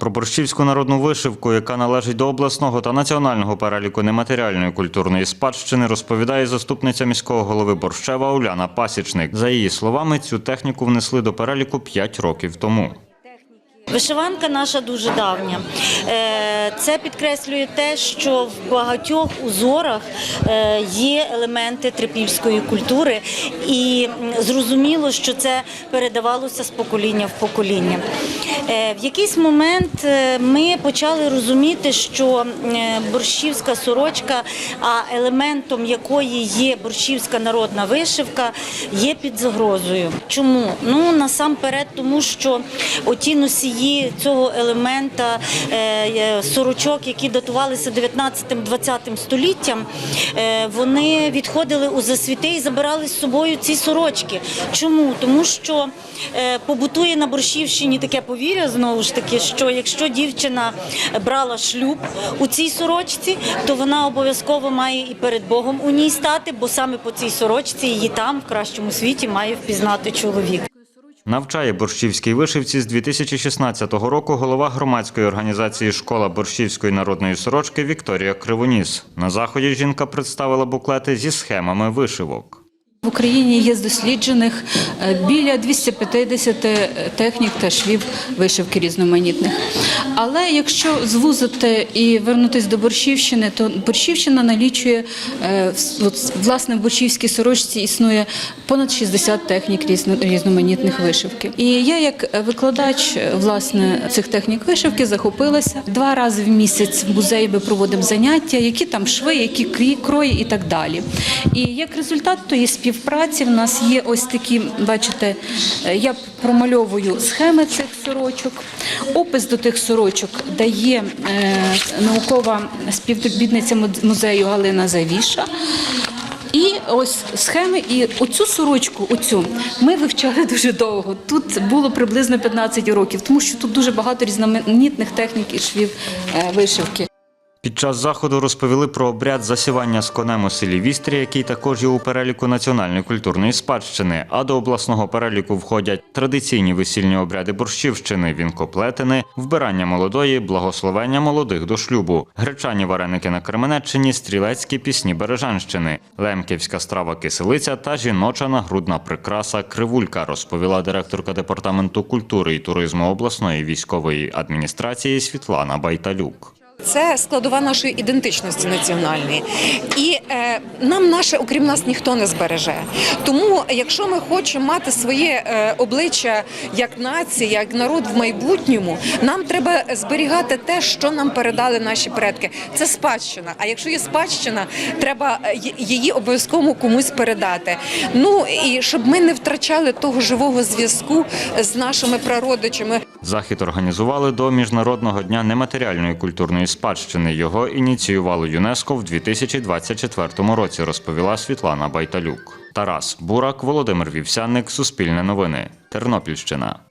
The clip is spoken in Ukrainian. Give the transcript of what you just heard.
Про борщівську народну вишивку, яка належить до обласного та національного переліку нематеріальної культурної спадщини, розповідає заступниця міського голови Борщева Уляна Пасічник. За її словами, цю техніку внесли до переліку 5 років тому. Вишиванка наша дуже давня. Е, Це підкреслює те, що в багатьох узорах е, є елементи трипільської культури, і зрозуміло, що це передавалося з покоління в покоління. Е, В якийсь момент ми почали розуміти, що борщівська сорочка, а елементом якої є борщівська народна вишивка, є під загрозою. Чому? Ну насамперед, тому що оті носії цього елемента е, сорочок, які датувалися 19-20 століттям, е, вони відходили у засвіти і забирали з собою ці сорочки. Чому? Тому що е, побутує на Борщівщині таке повір'я знову ж таки, що якщо дівчина брала шлюб у цій сорочці, то вона обов'язково має і перед Богом у ній стати, бо саме по цій сорочці її там, в кращому світі, має впізнати чоловік. Навчає борщівській вишивці з 2016 року голова громадської організації Школа борщівської народної сорочки Вікторія Кривоніс. На заході жінка представила буклети зі схемами вишивок. В Україні є досліджених е, біля 250 технік та швів вишивки різноманітних. Але якщо звузити і вернутися до борщівщини, то борщівщина налічує е, власне в борщівській сорочці існує понад 60 технік різноманітних вишивки. І я, як викладач власне цих технік вишивки, захопилася два рази в місяць в музеї. Ми проводимо заняття, які там шви, які крої і так далі. І як результат тої співпраці в нас є ось такі, бачите, е, я промальовую схеми цих сорочок. Опис до тих сорочок дає е, наукова співробітниця музею Галина Завіша. І ось схеми, і оцю сорочку, оцю ми вивчали дуже довго. Тут було приблизно 15 років, тому що тут дуже багато різноманітних технік і швів е, вишивки. Під час заходу розповіли про обряд засівання з конем у селі Вістрі, який також є у переліку національної культурної спадщини. А до обласного переліку входять традиційні весільні обряди борщівщини, вінкоплетини, вбирання молодої, благословення молодих до шлюбу, гречані вареники на Кременеччині, стрілецькі пісні Бережанщини, лемківська страва киселиця та жіноча нагрудна прикраса кривулька, розповіла директорка департаменту культури і туризму обласної військової адміністрації Світлана Байталюк. Це складова нашої ідентичності національної, і е, нам наше, окрім нас, ніхто не збереже. Тому, якщо ми хочемо мати своє е, обличчя як нація, як народ в майбутньому, нам треба зберігати те, що нам передали наші предки. Це спадщина. А якщо є спадщина, треба е, її обов'язково комусь передати. Ну і щоб ми не втрачали того живого зв'язку з нашими прародичами. Захід організували до Міжнародного дня нематеріальної культурної спадщини. Його ініціювало ЮНЕСКО в 2024 році, розповіла Світлана Байталюк. Тарас Бурак, Володимир Вівсянник, Суспільне новини, Тернопільщина.